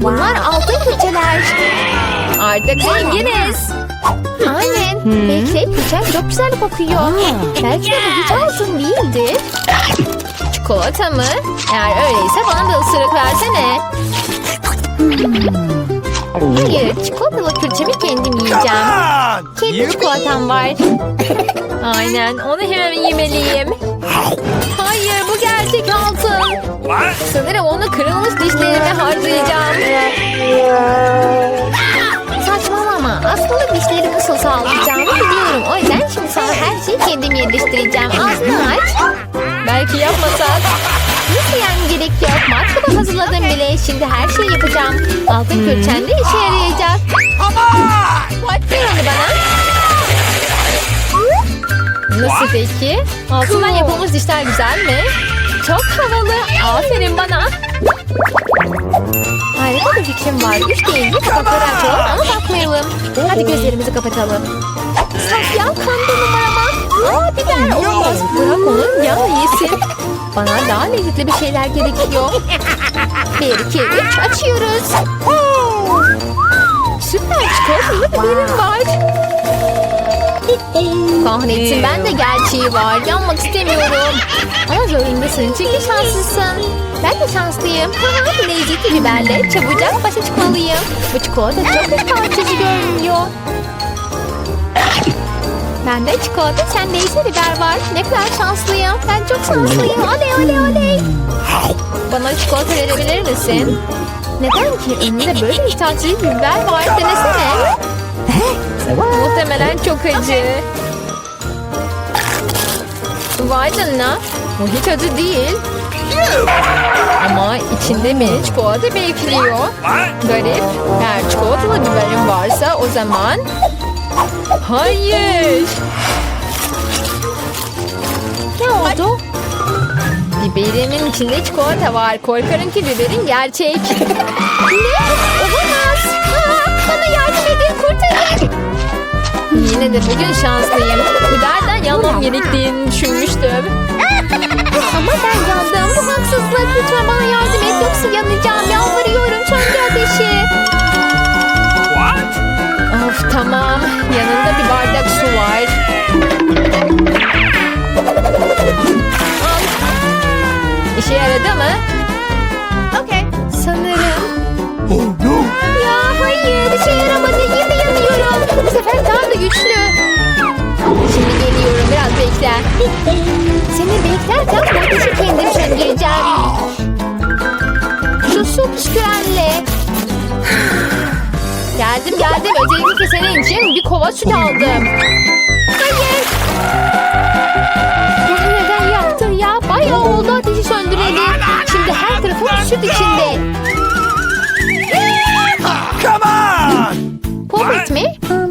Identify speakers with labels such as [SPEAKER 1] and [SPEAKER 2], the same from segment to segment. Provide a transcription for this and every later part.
[SPEAKER 1] Bunlar altın külçeler.
[SPEAKER 2] Artık zenginiz.
[SPEAKER 1] Aynen. Bekle külçem çok güzel kokuyor. Belki de bu hiç altın değildir.
[SPEAKER 2] Çikolata mı? Eğer öyleyse bana da ısırık versene.
[SPEAKER 1] Hayır çikolatalı külçemi kendim yiyeceğim. Kendi çikolatam var.
[SPEAKER 2] Aynen onu hemen yemeliyim. Hayır bu gerçek altın. Sanırım onu kırılmış dişlerime harcayacağım.
[SPEAKER 1] Saçmalama. Aslında dişleri nasıl sağlayacağımı biliyorum. O yüzden şimdi sana her şeyi kendim yerleştireceğim. Ağzını aç.
[SPEAKER 2] Belki yapmasak.
[SPEAKER 1] Nasıl yani gerek yok. Matkabı hazırladım bile. Şimdi her şeyi yapacağım. Altın külçen de işe yarayacak.
[SPEAKER 2] Ver onu bana. Nasıl peki? Altından yapılmış dişler güzel mi? Çok havalı. Aferin bana.
[SPEAKER 1] Harika bir fikrim var. Üç deyince kapakları açalım ama bakmayalım. Hadi gözlerimizi kapatalım. Sakyan kandı numarama. Aa biber olmaz.
[SPEAKER 2] Bırak onu ya yesin. Bana daha lezzetli bir şeyler gerekiyor.
[SPEAKER 1] Bir, iki, üç açıyoruz.
[SPEAKER 2] Süper çikolatalı biberim var. Kahretsin ben de gerçeği var. Yanmak istemiyorum.
[SPEAKER 1] Ama zorundasın çünkü şanslısın. Ben de şanslıyım. Bu lezzetli biberle çabucak başa çıkmalıyım. Bu çikolata çok iştah açıcı görünüyor. Bende çikolata, sende ise biber var. Ne kadar şanslıyım. Ben çok şanslıyım. Oley oley oley.
[SPEAKER 2] Bana çikolata verebilir misin?
[SPEAKER 1] Neden ki?
[SPEAKER 2] Önünde böyle iştahçı bir biber var. Denesene. Muhtemelen çok acı. Vay canına. Bu hiç acı değil. Ama içinde beni çikolata bekliyor. Garip. Eğer çikolatalı biberim varsa o zaman... Hayır.
[SPEAKER 1] Ne oldu?
[SPEAKER 2] Biberimin içinde çikolata var. Korkarım ki biberin gerçek.
[SPEAKER 1] Ne? Olamaz. Aa, bana yardım edin kurtarın.
[SPEAKER 2] Yine de bugün şanslıyım. Biberden yanmam gerektiğini düşünmüştüm.
[SPEAKER 1] Ama ben yandım. Bu haksızlık. Lütfen bana yardım et. Yoksa yanacağım. Yalvarıyorum. Söndür ateşi.
[SPEAKER 2] Of tamam. Yanında bir bardak su var. İşe yaradı mı?
[SPEAKER 1] Okay.
[SPEAKER 2] Sanırım.
[SPEAKER 1] Ya hayır. İşe yaramadı. Yine yanıyorum. Bu sefer daha da güçlü.
[SPEAKER 2] Bekle.
[SPEAKER 1] Seni beklerken bu ateşi kendim söndüreceğim. Şu su püskürenle.
[SPEAKER 2] Geldim geldim. Özellikle senin için bir kova süt aldım.
[SPEAKER 1] Hayır. Bunu neden yaptın ya? Bayağı oldu ateşi söndüreli. Şimdi her tarafım süt içinde.
[SPEAKER 3] Come on!
[SPEAKER 1] Popit mi?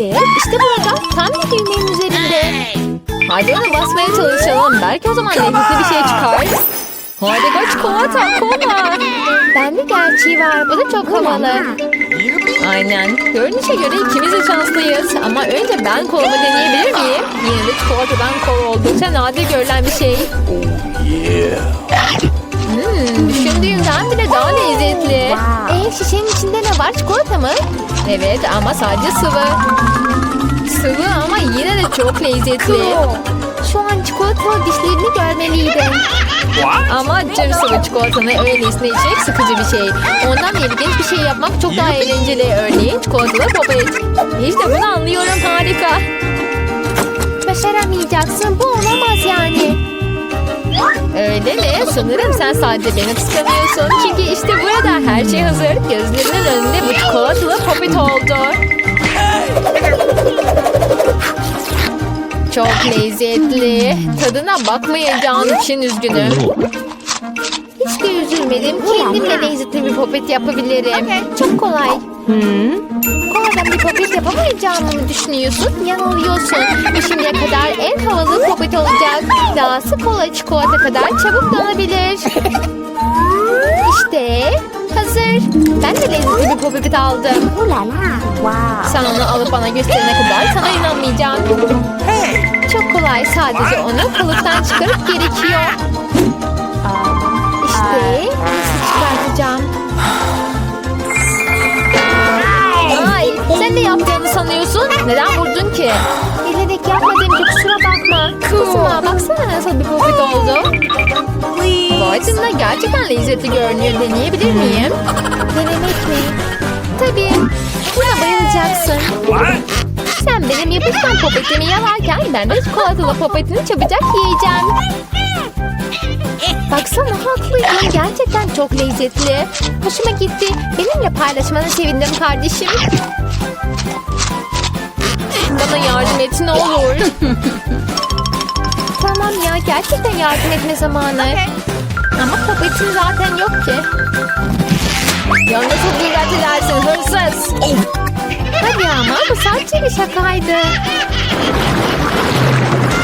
[SPEAKER 1] Evet işte burada. Tam da düğmenin üzerinde.
[SPEAKER 2] Hadi ona basmaya çalışalım. Belki o zaman lezzetli bir şey çıkar. Hadi go çikolata, kola.
[SPEAKER 1] Bende gerçeği var. Bu da çok havalı.
[SPEAKER 2] Aynen. Görünüşe göre ikimiz de şanslıyız. Ama önce ben kolamı deneyebilir miyim? Yine de çikolatadan kola oldukça nadir görülen bir şey.
[SPEAKER 3] Yeah.
[SPEAKER 2] Hmm, düşündüğümden bile daha lezzetli.
[SPEAKER 1] Ee, şişenin içinde ne var? Çikolata mı?
[SPEAKER 2] Evet ama sadece sıvı. Sıvı ama yine de çok lezzetli.
[SPEAKER 1] Şu an çikolatalı dişlerini görmeliydin.
[SPEAKER 3] What?
[SPEAKER 2] Ama cır sıvı çikolatanı öylesine içmek sıkıcı bir şey. Ondan ilginç bir şey yapmak çok daha eğlenceli. Örneğin çikolatalı popet. İşte bunu anlıyorum harika.
[SPEAKER 1] Başaramayacaksın. Bu olamaz yani.
[SPEAKER 2] Öyle mi? Sanırım sen sadece beni kıskanıyorsun. Çünkü işte burada her şey hazır. Gözlerinin önünde bu çikolatalı popet oldu. Çok lezzetli. Tadına bakmayacağın için üzgünüm.
[SPEAKER 1] Hiç de üzülme.
[SPEAKER 2] denemedim. Kendimle lezzetli bir popet yapabilirim. Çok kolay. Popet yapamayacağımı mı düşünüyorsun? Yanılıyorsun. Bu şimdiye kadar en havalı popet olacak. Dahası kola çikolata kadar çabuk donabilir. İşte hazır. Ben de lezzetli bir popet aldım. Sen onu alıp bana gösterene kadar sana inanmayacağım. Çok kolay. Sadece onu kalıptan çıkarıp gerekiyor. İşte Neden vurdun ki? Bilerek yapmadım ki kusura bakma. Kızma baksana nasıl bir popit oldu. Vay canına gerçekten lezzetli görünüyor. Deneyebilir miyim? Denemek mi? Tabii. Buna bayılacaksın.
[SPEAKER 4] What?
[SPEAKER 2] Sen benim yapışkan popetimi yalarken ben de çikolatalı popetini çabucak yiyeceğim. Baksana haklıydın. Gerçekten çok lezzetli. Hoşuma gitti. Benimle paylaşmana sevindim kardeşim.
[SPEAKER 1] Bana yardım et ne olur.
[SPEAKER 2] Tamam ya gerçekten yardım etme zamanı. Ama popetim zaten yok ki.
[SPEAKER 1] ya nasıl dikkat edersin hırsız.
[SPEAKER 2] Hadi ama bu sadece bir şakaydı.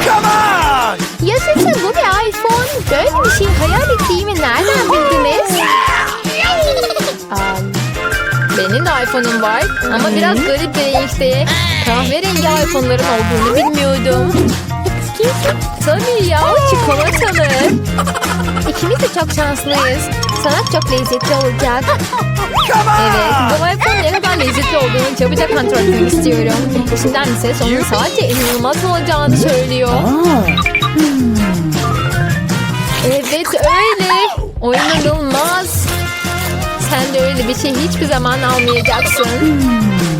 [SPEAKER 4] Come on!
[SPEAKER 2] Yaşasın bu bir iPhone. Böyle bir şey hayal ettiğimi nereden bildiniz?
[SPEAKER 1] Benim de iPhone'um var ama biraz garip bir renkte. Kahverengi iPhone'ların olduğunu bilmiyordum. Tabii ya çikolatalı.
[SPEAKER 2] İkimiz de çok şanslıyız. Sana çok lezzetli olacak.
[SPEAKER 1] Evet bu iPhone ne kadar lezzetli olduğunu çabucak kontrol etmek istiyorum. İçinden ses onun sadece inanılmaz olacağını söylüyor. Evet öyle. O inanılmaz. Sen de öyle bir şey hiçbir zaman almayacaksın.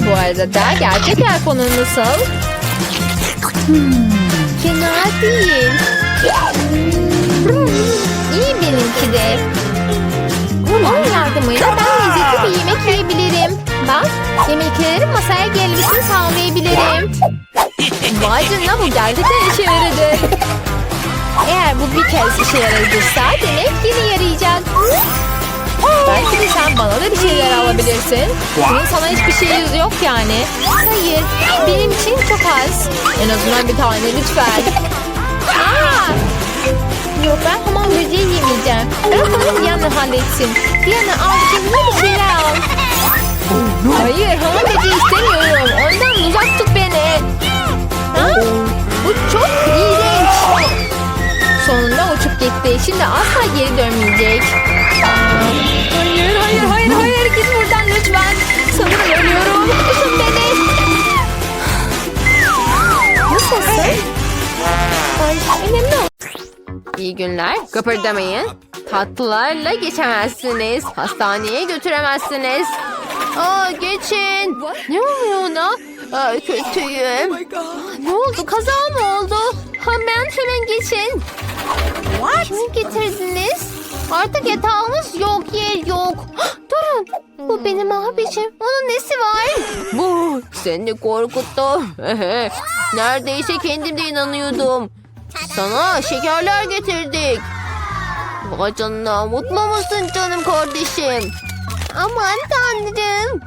[SPEAKER 1] Bu arada da gerçek iPhone'un nasıl?
[SPEAKER 2] Fena değil. İyi benimki de. Onun yardımıyla ben lezzetli bir yemek yiyebilirim. Bak yemeklerin masaya gelmesini sağlayabilirim.
[SPEAKER 1] Vay canına bu gerçekten işe yaradı.
[SPEAKER 2] Eğer bu bir kez işe yaradıysa demek yine yarayacak.
[SPEAKER 1] Belki de sen bana da bir şeyler alabilirsin. Bunun sana hiçbir şey yok yani.
[SPEAKER 2] Hayır benim için çok az.
[SPEAKER 1] En azından bir tane lütfen.
[SPEAKER 2] Aa! Yok ben hamam böceği yemeyeceğim. Bırak onu Diana halletsin. Diana al kendine bir şeyler al.
[SPEAKER 1] Hayır hamam böceği istemiyorum. Ondan uzak tut beni.
[SPEAKER 2] Ha? Bu çok iğrenç.
[SPEAKER 1] Sonunda uçup gitti. Şimdi asla geri dönmeyecek. Hayır hayır hayır hayır git buradan lütfen. Sanırım ölüyorum. Tutun beni.
[SPEAKER 2] Nasılsın? Ay, önemli o.
[SPEAKER 1] İyi günler. Kıpırdamayın. Tatlılarla geçemezsiniz. Hastaneye götüremezsiniz. Aa, geçin. Ne oluyor ona? Aa, kötüyüm. Ne oldu? Kaza mı oldu? Hemen hemen geçin.
[SPEAKER 2] Kimi getirdiniz? Artık yatağımız yok, yer yok. Durun. Bu benim abicim. Onun nesi var?
[SPEAKER 1] Bu seni korkuttu. Neredeyse kendim de inanıyordum. Sana şekerler getirdik. Vay canına mutlu musun canım kardeşim?
[SPEAKER 2] Aman tanrım.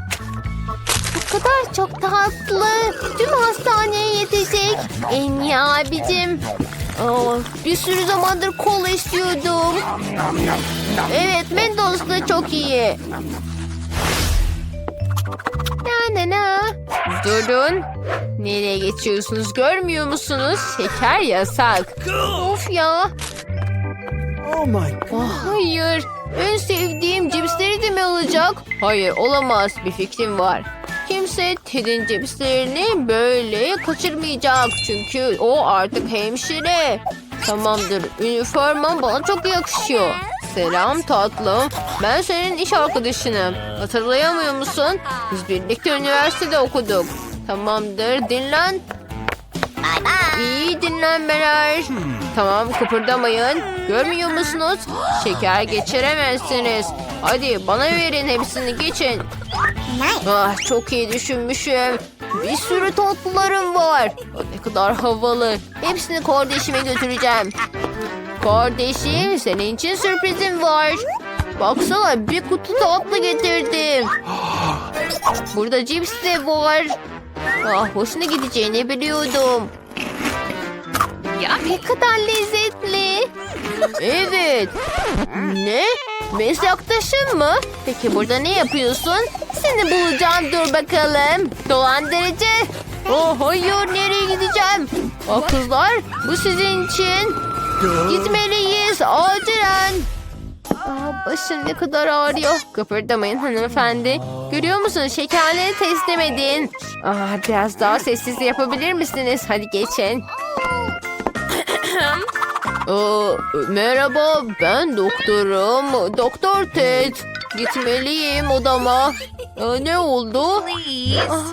[SPEAKER 2] Bu kadar çok tatlı. Tüm hastaneye yetecek. En iyi abicim.
[SPEAKER 1] Aa, bir sürü zamandır kola istiyordum. Evet Mentos da çok iyi.
[SPEAKER 2] Na na na.
[SPEAKER 1] Durun. Nereye geçiyorsunuz görmüyor musunuz? Şeker yasak.
[SPEAKER 2] Of ya.
[SPEAKER 4] Oh my god.
[SPEAKER 1] Ah, hayır. En sevdiğim cipsleri de mi alacak? Hayır olamaz. Bir fikrim var. Kimse Ted'in cipslerini böyle kaçırmayacak. Çünkü o artık hemşire. Tamamdır. Üniforman bana çok yakışıyor. Selam tatlım. Ben senin iş arkadaşınım. Hatırlayamıyor musun? Biz birlikte üniversitede okuduk. Tamamdır. Dinlen. İyi dinlenmeler. Tamam kıpırdamayın. Görmüyor musunuz? Şeker geçiremezsiniz. Hadi bana verin hepsini geçin. Ah, çok iyi düşünmüşüm. Bir sürü tatlılarım var. Ne kadar havalı. Hepsini kardeşime götüreceğim. Kardeşim senin için sürprizim var. Baksana bir kutu tatlı getirdim. Burada cips de var. Ah hoşuna gideceğini biliyordum. Ne kadar lezzetli. Evet. Ne? Meslektaşın mı? Peki burada ne yapıyorsun? Seni bulacağım dur bakalım. Dolandırıcı. Oh hayır nereye gideceğim? Ah kızlar bu sizin için. Gitmeliyiz acilen. Aa, başım ne kadar ağrıyor. Kıpırdamayın hanımefendi. Görüyor musunuz şekerleri teslim edin. Aa, biraz daha sessiz yapabilir misiniz? Hadi geçin. Aa, merhaba ben doktorum. Doktor Ted. Gitmeliyim odama. Aa, ne oldu? Ah,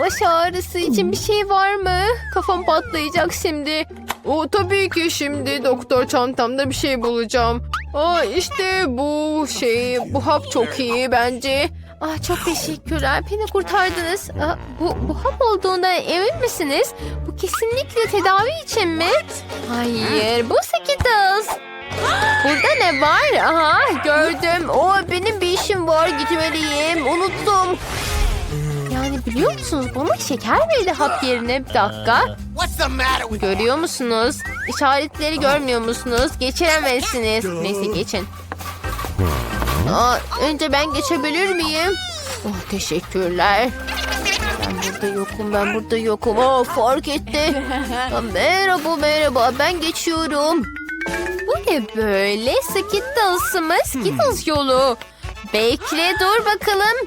[SPEAKER 1] baş ağrısı için bir şey var mı? Kafam patlayacak şimdi. O tabii ki şimdi doktor çantamda bir şey bulacağım. Aa işte bu şey bu hap çok iyi bence. Ah çok teşekkürler. Beni kurtardınız. Aa, bu, bu hap olduğundan emin misiniz? Bu kesinlikle tedavi için mi? Hayır bu Skittles. Burada ne var? Aha gördüm. O benim bir işim var gitmeliyim. Unuttum. Yani biliyor musunuz bana şeker verdi hap yerine bir dakika.
[SPEAKER 3] What's the matter with
[SPEAKER 1] Görüyor musunuz? İşaretleri görmüyor musunuz? Geçiremezsiniz. Neyse geçin. Aa, önce ben geçebilir miyim? Oh, teşekkürler. Ben burada yokum, ben burada yokum. Oh, fark etti. Merhaba, merhaba. Ben geçiyorum. Bu ne böyle? Skittles mı? Skittles yolu. Bekle, dur bakalım.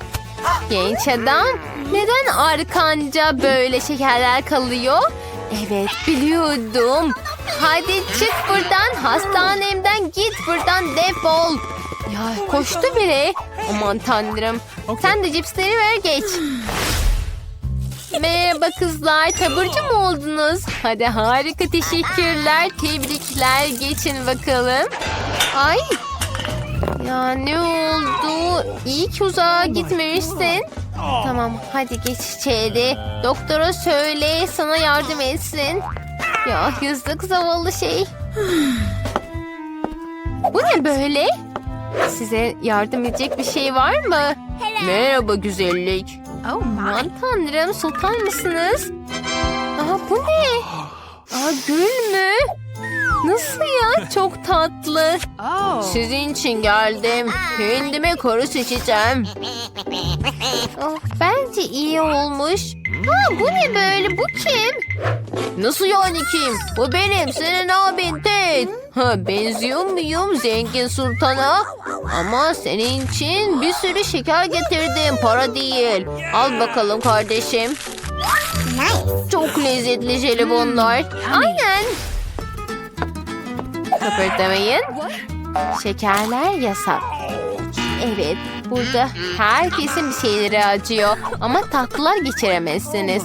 [SPEAKER 1] Genç adam, neden arkanca böyle şekerler kalıyor? Evet, biliyordum. Hadi çık buradan, hastanemden git buradan defol. Ya koştu biri. Aman tanrım. Sen de cipsleri ver geç. Merhaba kızlar. Taburcu mu oldunuz? Hadi harika teşekkürler. Tebrikler. Geçin bakalım. Ay. Ya ne oldu? İyi ki uzağa gitmemişsin. Tamam hadi geç içeri. Doktora söyle sana yardım etsin. Ya yazık zavallı şey. Bu ne böyle? Size yardım edecek bir şey var mı? Merhaba güzellik. Aman tanrım sultan mısınız? Aa bu ne? Aa gül mü? Nasıl ya? Çok tatlı. Sizin için geldim. Kendime karı seçeceğim. Oh, bence iyi olmuş. Ha, bu ne böyle? Bu kim? Nasıl yani kim? Bu benim. Senin abin Ted. Ha, benziyor muyum zengin sultana? Ama senin için bir sürü şeker getirdim. Para değil. Al bakalım kardeşim. Çok lezzetli jelibonlar. Aynen. Kıpırdamayın. Şekerler yasak. Evet, burada herkesin bir şeyleri acıyor. Ama tatlılar geçiremezsiniz.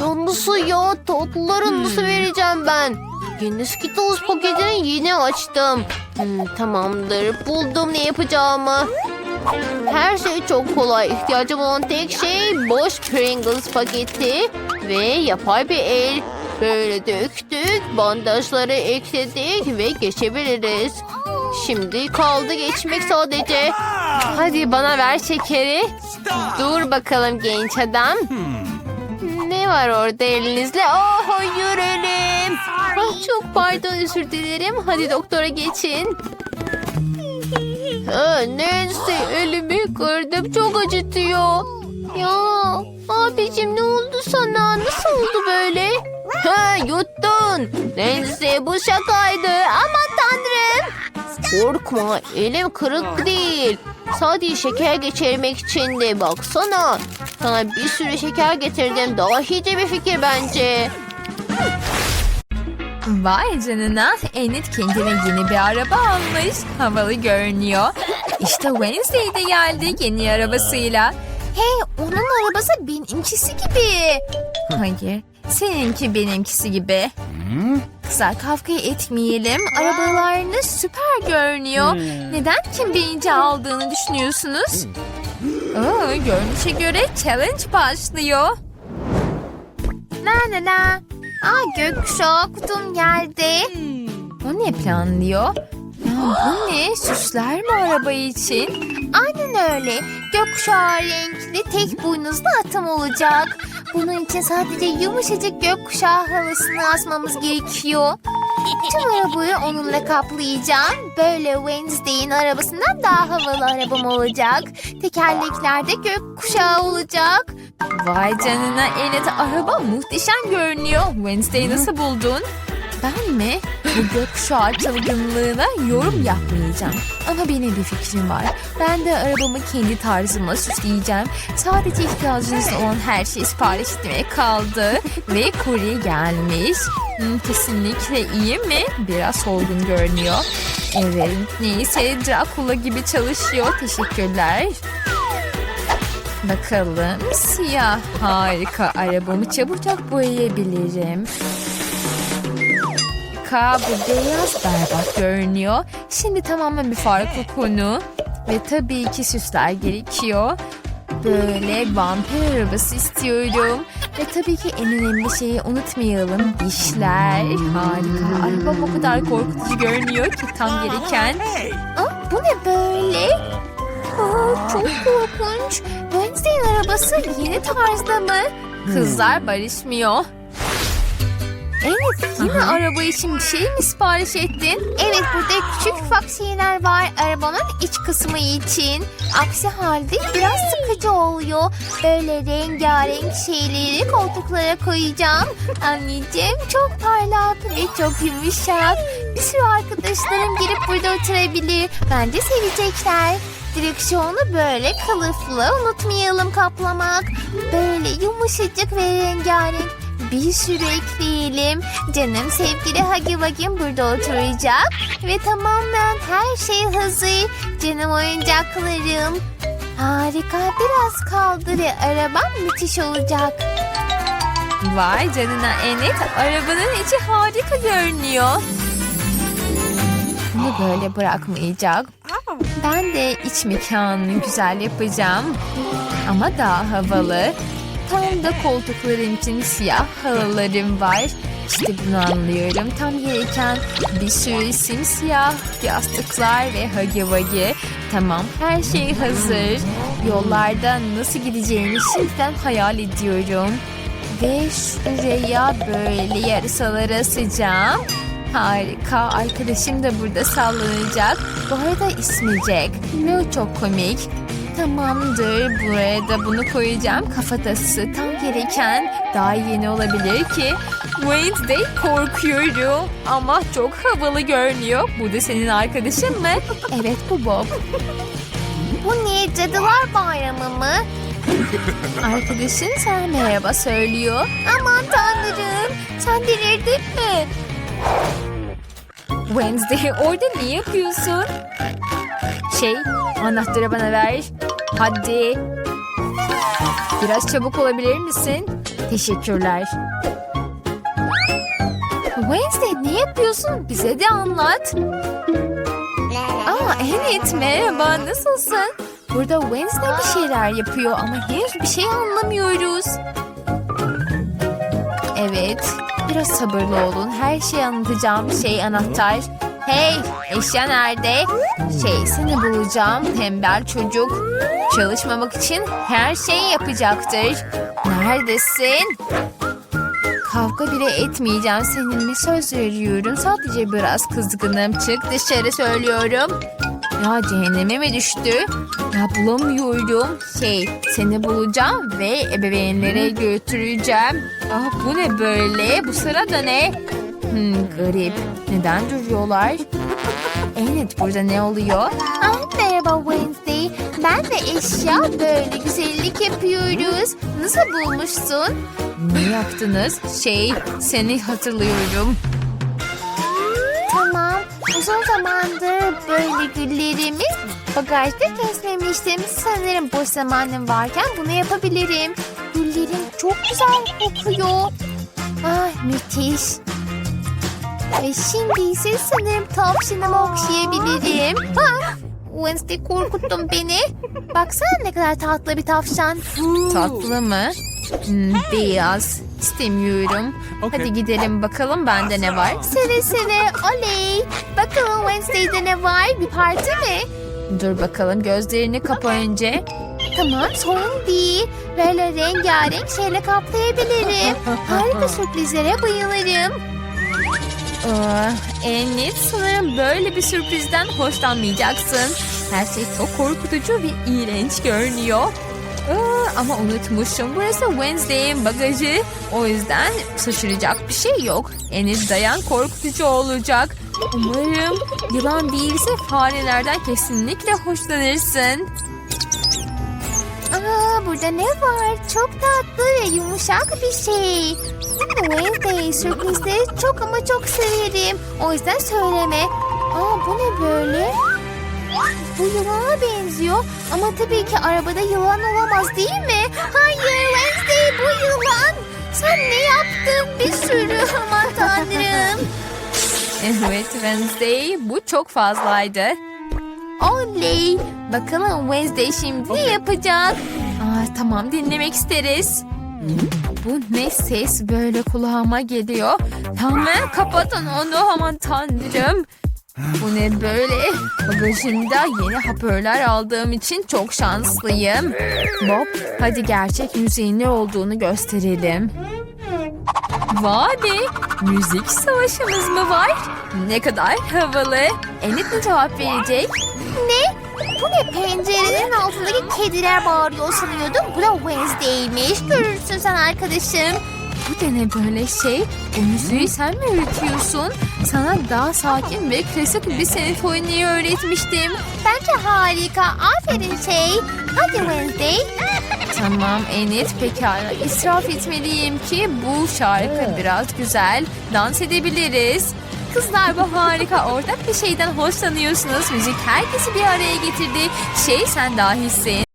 [SPEAKER 1] Ya nasıl ya? Tatlıları nasıl vereceğim ben? Yeni Skittles paketini yeni açtım. Hmm, tamamdır, buldum ne yapacağımı. Her şey çok kolay. İhtiyacım olan tek şey boş Pringles paketi ve yapay bir el. Böyle döktük, bandajları ekledik ve geçebiliriz. Şimdi kaldı geçmek sadece. Hadi bana ver şekeri. Dur bakalım genç adam. Ne var orada elinizle? Oh hayır elim. Ah, çok pardon özür dilerim. Hadi doktora geçin. Ha, Nancy elimi kırdım çok acıtıyor. Ya abicim ne oldu sana? Nasıl oldu böyle? Ha yuttun. Nancy bu şakaydı. Aman tanrım. Korkma elim kırık değil. Sadece şeker geçirmek için de baksana. Sana bir sürü şeker getirdim. Dahice bir fikir bence.
[SPEAKER 2] Vay canına Enid kendine yeni bir araba almış. Havalı görünüyor. İşte Wednesday de geldi yeni arabasıyla. Hey onun arabası benimkisi gibi. Hayır seninki benimkisi gibi. Kızlar kavga etmeyelim. Arabalarınız süper görünüyor. Neden kim birinci aldığını düşünüyorsunuz? Oo, görünüşe göre challenge başlıyor. La la la. Aa gökkuşağı kutum geldi. O ne planlıyor? Bu ne? Süsler mi araba için?
[SPEAKER 1] Aynen öyle. Gökkuşağı renkli tek boynuzlu atım olacak. Bunun için sadece yumuşacık gökkuşağı halısını asmamız gerekiyor. Tüm arabayı onunla kaplayacağım. Böyle Wednesday'in arabasından daha havalı arabam olacak. Tekerleklerde gökkuşağı olacak.
[SPEAKER 2] Vay canına Enet araba muhteşem görünüyor. Wednesday'i nasıl buldun? Ben mi? Bu gökkuşağı çılgınlığına yorum yapmayacağım. Ama benim bir fikrim var. Ben de arabamı kendi tarzıma süsleyeceğim. Sadece ihtiyacınız olan her şeyi sipariş etmeye kaldı. Ve kurye gelmiş. Hmm, kesinlikle iyi mi? Biraz solgun görünüyor. Evet neyse Dracula gibi çalışıyor. Teşekkürler. Bakalım siyah harika arabamı çabucak boyayabilirim. Ka bu beyaz berbat görünüyor. Şimdi tamamen bir farklı konu. Ve tabii ki süsler gerekiyor. Böyle vampir arabası istiyorum. Ve tabii ki en önemli şeyi unutmayalım. Dişler. Harika. Arabam o kadar korkutucu görünüyor ki tam gereken.
[SPEAKER 1] Aa, bu ne böyle? Aa, çok korkunç. Wednesday'in arabası yeni tarzda mı?
[SPEAKER 2] Kızlar barışmıyor.
[SPEAKER 1] Evet
[SPEAKER 2] Yine araba için bir şey mi sipariş ettin?
[SPEAKER 1] Evet burada küçük ufak şeyler var arabanın iç kısmı için. Aksi halde biraz sıkıcı oluyor. Böyle rengarenk şeyleri koltuklara koyacağım. Anneciğim çok parlak ve çok yumuşak. Bir sürü arkadaşlarım gelip burada oturabilir. Bence sevecekler. Direksiyonu böyle kılıflı unutmayalım kaplamak. Böyle yumuşacık ve rengarenk. Bir sürü ekleyelim. Canım sevgili Hagi Wagim burada oturacak. Ve tamamen her şey hazır. Canım oyuncaklarım. Harika biraz kaldı ve arabam müthiş olacak.
[SPEAKER 2] Vay canına Enet arabanın içi harika görünüyor. Bunu böyle bırakmayacak. Ben de iç mekanını güzel yapacağım. Ama daha havalı. Tam da koltuklarım için siyah halılarım var. İşte bunu anlıyorum. Tam gereken bir sürü simsiyah yastıklar ve hagi vagi. Tamam her şey hazır. Yollarda nasıl gideceğimi şimdiden hayal ediyorum. Ve şuraya böyle yarısaları asacağım. Harika. Arkadaşım da burada sallanacak. Bu arada ismi Jack. Ne çok komik. Tamamdır. Buraya da bunu koyacağım. Kafatası tam gereken. Daha yeni olabilir ki. Wednesday korkuyorum. Ama çok havalı görünüyor. Bu da senin arkadaşın mı? Evet bu Bob.
[SPEAKER 1] Bu ne cadılar bayramı mı?
[SPEAKER 2] Arkadaşın sana merhaba söylüyor.
[SPEAKER 1] Aman tanrım sen delirdin mi?
[SPEAKER 2] Wednesday orada ne yapıyorsun? Şey anahtarı bana ver. Hadi. Biraz çabuk olabilir misin? Teşekkürler. Wednesday ne yapıyorsun? Bize de anlat. Aa evet merhaba nasılsın? Burada Wednesday bir şeyler yapıyor ama henüz bir şey anlamıyoruz. Evet biraz sabırlı olun. Her şeyi anlatacağım şey anahtar. Hey eşya nerede? Şey seni bulacağım tembel çocuk. Çalışmamak için her şeyi yapacaktır. Neredesin? Kavga bile etmeyeceğim seninle söz veriyorum. Sadece biraz kızgınım. Çık dışarı söylüyorum. Ya cehenneme mi düştü? Ya bulamıyorum. Şey seni bulacağım ve ebeveynlere götüreceğim. Ah bu ne böyle? Bu sırada ne? Hmm, garip. Neden duruyorlar? Evet burada ne oluyor?
[SPEAKER 1] Ah, merhaba Wednesday. Ben ve eşya böyle güzellik yapıyoruz. Nasıl bulmuşsun?
[SPEAKER 2] Ne yaptınız? Şey seni hatırlıyorum.
[SPEAKER 1] Tamam. Uzun zamandır böyle güllerimiz bagajda kesmemiştim. Sanırım boş zamanım varken bunu yapabilirim. Güllerim çok güzel kokuyor. Ah müthiş. Ve şimdi ise sanırım tam şınımı okşayabilirim. Ah, Wednesday korkuttun beni. Baksana ne kadar tatlı bir tavşan.
[SPEAKER 2] Tatlı mı? Hmm, beyaz. İstemiyorum.
[SPEAKER 3] Okey.
[SPEAKER 2] Hadi gidelim bakalım bende ne var.
[SPEAKER 1] Seve seve oley. Bakalım Wednesday'de ne var? Bir parti mi?
[SPEAKER 2] Dur bakalım gözlerini kapa önce.
[SPEAKER 1] Tamam sorun değil. Böyle rengarenk şeyle kaplayabilirim. Harika sürprizlere bayılırım.
[SPEAKER 2] Enlit sanırım böyle bir sürprizden hoşlanmayacaksın. Her şey çok korkutucu ve iğrenç görünüyor. Aa, ama unutmuşum burası Wednesday'in bagajı. O yüzden şaşıracak bir şey yok. Enlit dayan korkutucu olacak. Umarım yılan değilse farelerden kesinlikle hoşlanırsın.
[SPEAKER 1] Aa, burada ne var? Çok tatlı ve yumuşak bir şey. Wednesday sürprizleri çok ama çok severim. O yüzden söyleme. Aa, bu ne böyle? Bu yılana benziyor. Ama tabii ki arabada yılan olamaz değil mi? Hayır Wednesday bu yılan. Sen ne yaptın? Bir sürü aman tanrım.
[SPEAKER 2] Evet Wednesday bu çok fazlaydı.
[SPEAKER 1] Oley. Bakalım Wednesday şimdi ne yapacak?
[SPEAKER 2] Aa, tamam dinlemek isteriz. Bu ne ses böyle kulağıma geliyor. Tamamen kapatın onu aman tanrım. Bu ne böyle? Bagajımda yeni hoparlör aldığım için çok şanslıyım. Bob hadi gerçek müziğin ne olduğunu gösterelim. Vay be! Müzik savaşımız mı var? Ne kadar havalı. Enid mi cevap verecek?
[SPEAKER 1] Bu ne pencerenin altındaki kediler bağırıyor sanıyordum. Bu da Wednesday'miş. Görürsün sen arkadaşım.
[SPEAKER 2] Bu da ne böyle şey? Bu müziği sen mi öğretiyorsun? Sana daha sakin ve klasik bir senfoniyi öğretmiştim.
[SPEAKER 1] Bence harika. Aferin şey. Hadi Wednesday.
[SPEAKER 2] Tamam Enid pekala israf etmeliyim ki bu şarkı biraz güzel. Dans edebiliriz. Kızlar bu harika ortak bir şeyden hoşlanıyorsunuz. Müzik herkesi bir araya getirdi. Şey sen dahisin.